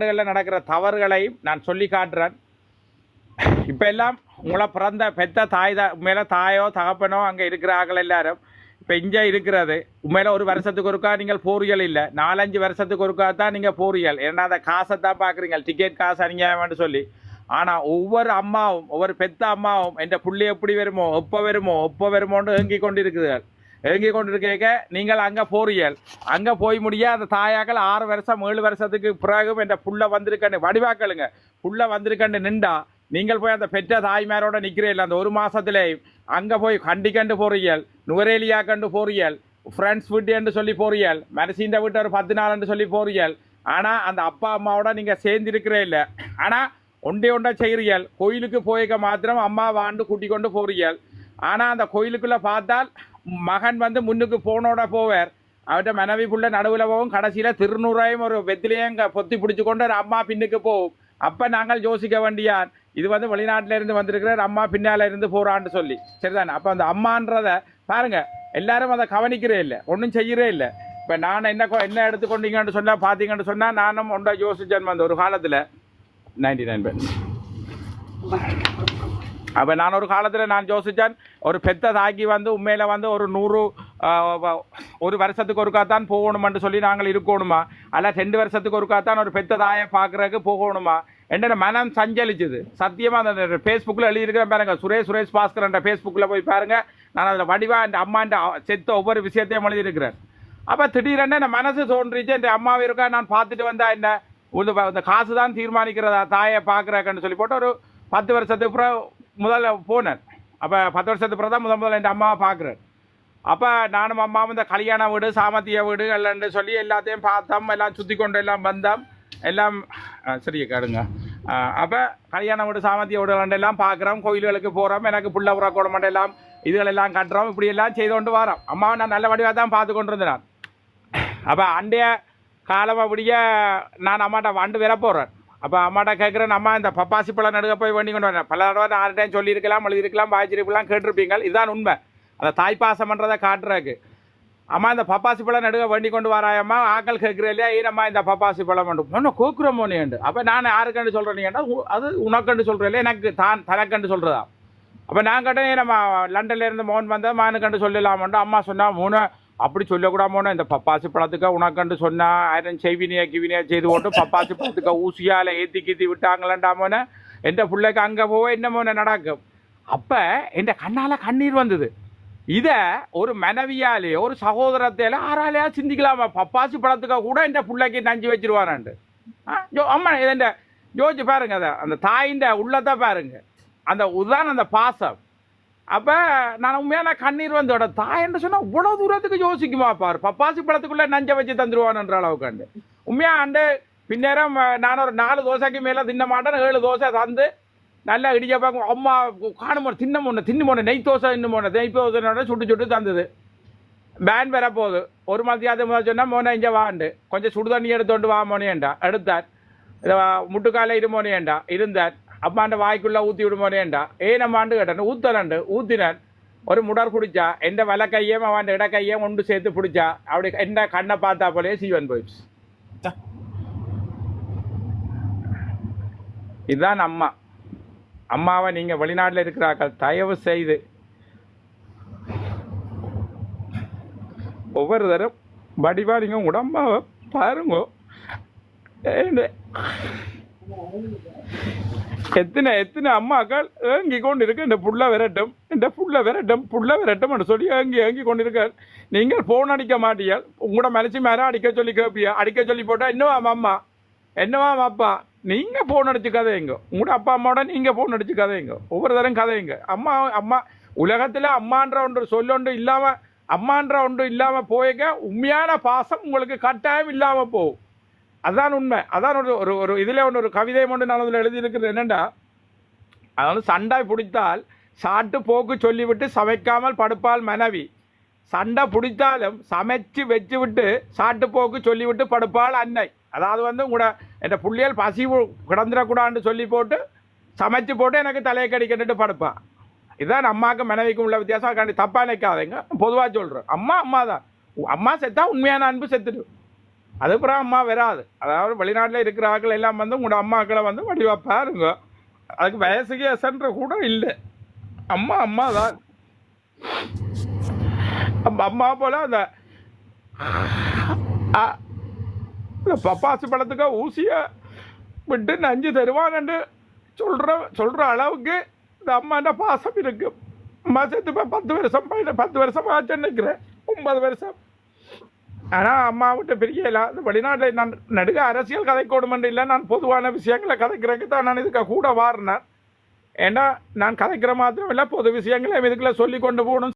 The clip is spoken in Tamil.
நாடுகளில் நடக்கிற தவறுகளையும் நான் சொல்லி காட்டுறேன். இப்போ எல்லாம் உங்களை பிறந்த பெத்த தாய் தான் உண்மையில தாயோ தகப்பனோ அங்கே இருக்கிறார்கள் எல்லாரும். இப்போ இங்கே இருக்கிறது. உண்மையில ஒரு வருஷத்துக்கு ஒருக்கா நீங்கள் போறியல் இல்லை. நாலஞ்சு வருஷத்துக்கு ஒருக்கா தான் நீங்கள் போறியல். ஏன்னா அந்த காசை தான் பார்க்குறீங்க டிக்கெட் காசு அநியாயம்னு சொல்லி. ஆனால் ஒவ்வொரு அம்மாவும் ஒவ்வொரு பெத்த அம்மாவும் என் புள்ளி எப்படி வருமோ எப்போ வருமோ எப்போ வருமோன்னு ஏங்கி கொண்டு இருக்குதுகள் ஏங்கி கொண்டிருக்க நீங்கள் அங்கே போறியல் அங்கே போய் முடிய அந்த தாயாக்கள் ஆறு வருஷம் ஏழு வருஷத்துக்கு பிறகும் என் புள்ள வந்திருக்கன்னு வடிவாக்களுங்க புள்ள வந்திருக்கன்னு நின்றா நீங்கள் போய் அந்த பெற்ற தாய்மாரோட நிற்கிறீர்கள் அந்த ஒரு மாதத்துலேயும் அங்கே போய் கண்டி கண்டு போறியல் நுவரேலியா கண்டு போறியல் ஃப்ரெண்ட்ஸ் வீட்டு என்று சொல்லி போறீர்கள். மனசீண்ட வீட்டு ஒரு பத்து நாள் என்று சொல்லி போறீர்கள். ஆனால் அந்த அப்பா அம்மாவோட நீங்கள் சேர்ந்திருக்கிறே இல்லை. ஆனால் ஒன்றே ஒன்றா செய்கிறீர்கள். கோயிலுக்கு போயிக்க மாத்திரம் அம்மா வாண்டு கூட்டி கொண்டு போகிறீர்கள் ஆனால் அந்த கோயிலுக்குள்ளே பார்த்தால் மகன் வந்து முன்னுக்கு போனோட போவார். அவர்கிட்ட மனைவி புள்ள நடுவில் போகும். கடைசியில் திருநூறாயும் ஒரு வெத்திலையும் பொத்தி பிடிச்சி கொண்டு ஒரு அம்மா பின்னுக்கு போகும். அப்போ நாங்கள் யோசிக்க வேண்டியார் இது வந்து வெளிநாட்டில இருந்து அம்மா பின்னால் இருந்து போகிறான்னு சொல்லி. சரிதானே? அப்போ அந்த அம்மான்றத பாருங்க. எல்லாரும் அதை கவனிக்கிறே இல்லை. ஒன்றும் செய்கிறே இல்லை. இப்போ நான் என்ன கொ- என்ன எடுத்துக்கொண்டீங்கன்னு சொன்னால் பார்த்தீங்கன்னு சொன்னால் நானும் ஒன்றா யோசிச்சேன் அந்த ஒரு காலத்தில். நைன்டி நைன் பேர் அப்போ நான் ஒரு காலத்தில் நான் யோசித்தேன் ஒரு பெத்த தாக்கி வந்து உண்மையில் வந்து ஒரு நூறு ஒரு வருஷத்துக்கு ஒருக்கா தான் போகணுமென்று சொல்லி நாங்கள் இருக்கணுமா? அல்ல ரெண்டு வருஷத்துக்கு ஒருக்கா தான் ஒரு பெத்த தாயை பார்க்குறதுக்கு போகணுமா? என்ற மனம் சஞ்சலிச்சுது. சத்தியமாக அந்த ஃபேஸ்புக்கில் எழுதியிருக்கிறேன் பாருங்க சுரேஷ் சுரேஷ் பாஸ்கர் ஃபேஸ்புக்கில் போய் பாருங்கள் நான் அதில் வடிவாக என் அம்மாண்ட செத்த ஒவ்வொரு விஷயத்தையும் எழுதியிருக்கிறேன் அப்போ திடீரென என் மனசு தோன்றிச்சு என் அம்மாவை இருக்கா? நான் பார்த்துட்டு வந்தா என்ன? உள்ள இந்த காசு தான் தீர்மானிக்கிறதா? தாயை பார்க்குறக்கன்னு சொல்லி போட்டு ஒரு பத்து வருஷத்துக்கு அப்புறம் முதல்ல போனேன் அப்போ பத்து வருஷத்துக்கு பிறகு தான் முதல் முதல்ல என் அம்மாவை பார்க்குறேன் அப்போ நானும் அம்மாவும் இந்த கல்யாண வீடு சாமத்திய வீடு எல்லாம் சொல்லி எல்லாத்தையும் பார்த்தோம். எல்லாம் சுற்றி கொண்டு எல்லாம் வந்தோம். எல்லாம் ஆ, சரியா கேடுங்க அப்போ கல்யாண வீடு சாமத்திய வீடு எல்லாம் பார்க்குறோம். கோயில்களுக்கு போகிறோம் எனக்கு புள்ள உறக்கோட மட்டும் எல்லாம் இதுகளெல்லாம் கட்டுறோம். இப்படி எல்லாம் செய்து கொண்டு வரோம். அம்மாவை நான் நல்ல வடிவாக தான் பார்த்து கொண்டு இருந்தேன் அப்போ அண்டைய காலம் அப்படியே நான் அம்மாட்ட வண்டு வர போகிறேன் அப்போ அம்மாட்ட கேட்குறேன் அம்மா இந்த பப்பாசி பழம் நடுக்க போய் வண்டி கொண்டு வரேன். பல தடவை நான் யார்கிட்டையும் சொல்லியிருக்கலாம் எழுதியிருக்கலாம் வாய்ச்சிருக்கலாம் கேட்டிருப்பீங்க இதுதான் உண்மை. அந்த தாய்ப்பாசம்ன்றதை காட்டுறதுக்கு. அம்மா இந்த பப்பாசி பழம் நடுக்க வண்டி கொண்டு வராயம்மா. ஆக்கள் கேட்குறேன் இல்லையா? ஏனம்மா இந்த பப்பாசி பழம் மட்டும் ஒன்றும் கோக்குற மோனியண்டு அப்போ நான் யாருக்கண்டு சொல்கிறேன் அது உனக்கண்டு சொல்கிறேன் எனக்கு தான் தனக்கண்டு சொல்கிறதா அப்போ நான் கேட்டேன் நம்ம லண்டன்லேருந்து மோகன் வந்தால் மானுக்கண்டு சொல்லலாமன்ட்டு அம்மா சொன்னால் மூணு அப்படி சொல்லக்கூடாமோன்னு இந்த பப்பாசி பழத்துக்கு உனக்கண்டு சொன்னா ஆயிரம் செய்வினியா கிவினியா செய்து போட்டு பப்பாசி பழத்துக்கு ஊசியால ஏற்றி கீத்தி விட்டாங்களாண்டாமோனே எந்த பிள்ளைக்கு அங்கே போக என்னமோன்னு நடக்கும். அப்போ என் கண்ணால் கண்ணீர் வந்தது. இதை ஒரு மனைவியாலே ஒரு சகோதரத்தையில ஆறாலையா சிந்திக்கலாமா? பப்பாசி பழத்துக்கு கூட என் பிள்ளைக்கு நஞ்சு வச்சிருவாரான்ட்டு. ஆ ஜோ அம்மா இந்த யோசிச்சு பாருங்க அதை அந்த தாயின் உள்ளத்தை பாருங்க. அந்த உதான் அந்த பாசம். அப்போ நான் உண்மையான கண்ணீர் வந்தோட தாயன்னு சொன்னால் இவ்வளோ தூரத்துக்கு யோசிக்குமா பார். பப்பாசி பழத்துக்குள்ளே நஞ்சை வச்சு தந்துடுவான்ன்ற அளவுக்கு உண்மையா ஆண்டு பின்னேரம் நான் ஒரு நாலு தோசைக்கு மேலே தின்ன மாட்டேன். ஏழு தோசை தந்து நல்லா இடிச்சப்பா அம்மா காணும் தின்ன முன்ன தின்னு போன நெய் தோசை இன்னும் போன நெய் தோசை சுட்டு சுட்டு தந்தது. பேன் வரப்போகுது போகுது. ஒரு மத்தியாவது முதல் சொன்னால் மோனை இங்கே வாண்டு கொஞ்சம் சுடு தண்ணி எடுத்துட்டு வா மோனேண்டா எடுத்தார். இதை வா- முட்டுக்கால இருந்தார். அம்மாண்ட வாய்க்குள்ளே ஊற்றி விடுமோனேண்டா ஏன் அம்மாண்டு கேட்டேன் ஊத்தலண்டு ஊத்தினான் ஒரு முடர் குடிச்சா எந்த வல கையும் அவன் இட கையும் ஒன்று சேர்த்து பிடிச்சா அப்படி என்ன கண்ணை பார்த்தா போலே சீவன் போயிடுச்சு இதுதான் அம்மா அம்மாவை நீங்கள் வெளிநாட்டில் இருக்கிறார்கள் தயவு செய்து ஒவ்வொரு தரம் வடிவா நீங்கள் உடம்பாவை பாருங்க எத்தனை எத்தனை அம்மாக்கள் ஏங்கி கொண்டு இருக்க இந்த புள்ள விரட்டும் இந்த புள்ள விரட்டும் புள்ள விரட்டும் சொல்லி ஏங்கி ஏங்கி கொண்டு இருக்க நீங்கள் ஃபோன் அடிக்க மாட்டீர்கள். உங்களோட மனசு மேலே அடிக்க சொல்லி கேட்பியா அடிக்க சொல்லி போட்டால் என்னவா அம்மா என்னவா அப்பா? நீங்கள் ஃபோன் அடிச்சு கதையுங்க. உங்களோட அப்பா அம்மாவோட நீங்கள் ஃபோன் அடிச்சு கதையுங்க. ஒவ்வொரு தரம் கதையுங்க. அம்மா அம்மா உலகத்தில் அம்மான்ற ஒன்று சொல்லொன்று இல்லாமல் அம்மான்ற ஒன்று இல்லாமல் போய்க்க உண்மையான பாசம் உங்களுக்கு கட்டாயம் இல்லாமல் போகும். அதான் உண்மை. அதான் ஒரு ஒரு ஒரு இதில் ஒன்று ஒரு கவிதை ஒன்று நான் அதில் எழுதியிருக்கிறது என்னென்னா அதாவது சண்டை பிடித்தால் சாட்டு போக்கு சொல்லிவிட்டு சமைக்காமல் படுப்பால் மனைவி. சண்டை பிடித்தாலும் சமைச்சு வச்சு விட்டு சாட்டு போக்கு சொல்லிவிட்டு படுப்பாள் அன்னை. அதாவது வந்து உங்களோட என் பிள்ளைகள் பசி கிடந்துடக்கூடாதுன்னு சொல்லி போட்டு சமைச்சு போட்டு எனக்கு தலையை கடிக்கணுட்டு படுப்பான் இதுதான் அம்மாவுக்கு மனைவிக்கும் உள்ள வித்தியாசம். கண்டி தப்பாக நினைக்காதீங்க. பொதுவாக சொல்கிறேன் அம்மா அம்மா தான் அம்மா செத்தா உண்மையான அன்பு செத்துடும். அதுக்கப்புறம் அம்மா வராது. அதாவது வெளிநாட்டில் இருக்கிற ஆக்கள் எல்லாம் வந்து உங்களோட அம்மாக்களை வந்து வடிவாக பாருங்க. அதுக்கு வயசுக்கு எசன்ற கூட இல்லை. அம்மா அம்மா தான். அம்மா அம்மா போல அந்த பப்பாசு பழத்துக்கு ஊசியை விட்டு நஞ்சு தருவான்னு சொல்கிற சொல்கிற அளவுக்கு இந்த அம்மாண்ட பாசம் இருக்கு. அம்மா சேர்த்து பத்து வருஷம் பத்து வருஷம் ஆச்சுன்னு நிற்கிறேன் ஒன்பது வருஷம். ஆனால் அம்மா விட்டு பிரியல இந்த வெளிநாட்டில் நான் நடுக அரசியல் கதைக்கோடுமென்று இல்லை நான் பொதுவான விஷயங்களை கதைக்கிறதுக்கு தான் நான் இதுக்கு கூட வாரினேன் ஏன்னா நான் கதைக்கிற மாத்திரம் இல்லை பொது விஷயங்களை இதுக்குள்ள சொல்லி கொண்டு போகணும்.